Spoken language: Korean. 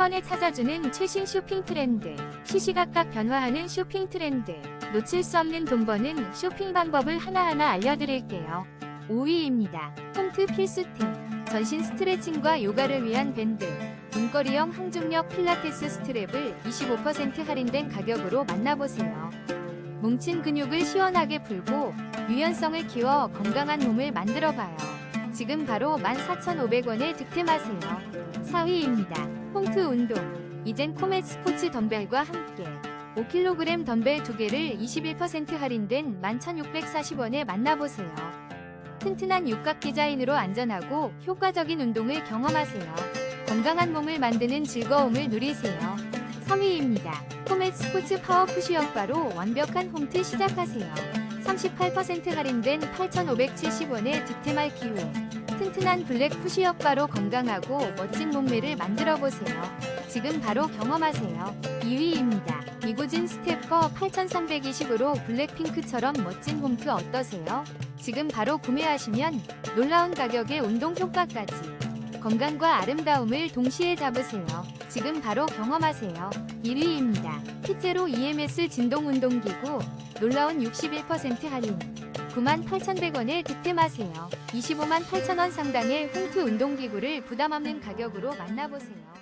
번에 찾아주는 최신 쇼핑 트렌드. 시시각각 변화하는 쇼핑 트렌드. 놓칠 수 없는 돈 버는 쇼핑 방법을 하나하나 알려드릴게요. 5위입니다. 홈트 필수템. 전신 스트레칭과 요가를 위한 밴드. 문거리형 항중력 필라테스 스트랩을 25% 할인된 가격으로 만나보세요. 뭉친 근육을 시원하게 풀고 유연성을 키워 건강한 몸을 만들어봐요. 지금 바로 14,500원에 득템하세요. 4위입니다. 홈트 운동. 이젠 코멧 스포츠 덤벨과 함께 5kg 덤벨 2개를 21% 할인된 11,640원에 만나보세요. 튼튼한 육각 디자인으로 안전하고 효과적인 운동을 경험하세요. 건강한 몸을 만드는 즐거움을 누리세요. 3위입니다. 코멧 스포츠 파워 푸시업 바로 완벽한 홈트 시작하세요. 38% 할인된 8,570원에 득템할 기회. 튼튼한 블랙 푸시업 바로 건강하고 멋진 몸매를 만들어 보세요. 지금 바로 경험하세요. 2위입니다. 이고진 스텝커 8,320으로 블랙핑크처럼 멋진 홈트 어떠세요? 지금 바로 구매하시면 놀라운 가격에 운동 효과까지 건강과 아름다움을 동시에 잡으세요. 지금 바로 경험하세요. 1위입니다. 피제로 EMS 진동 운동기구 놀라운 61% 할인 98,100원에 득템하세요. 25만 8천원 상당의 홈트 운동기구를 부담 없는 가격으로 만나보세요.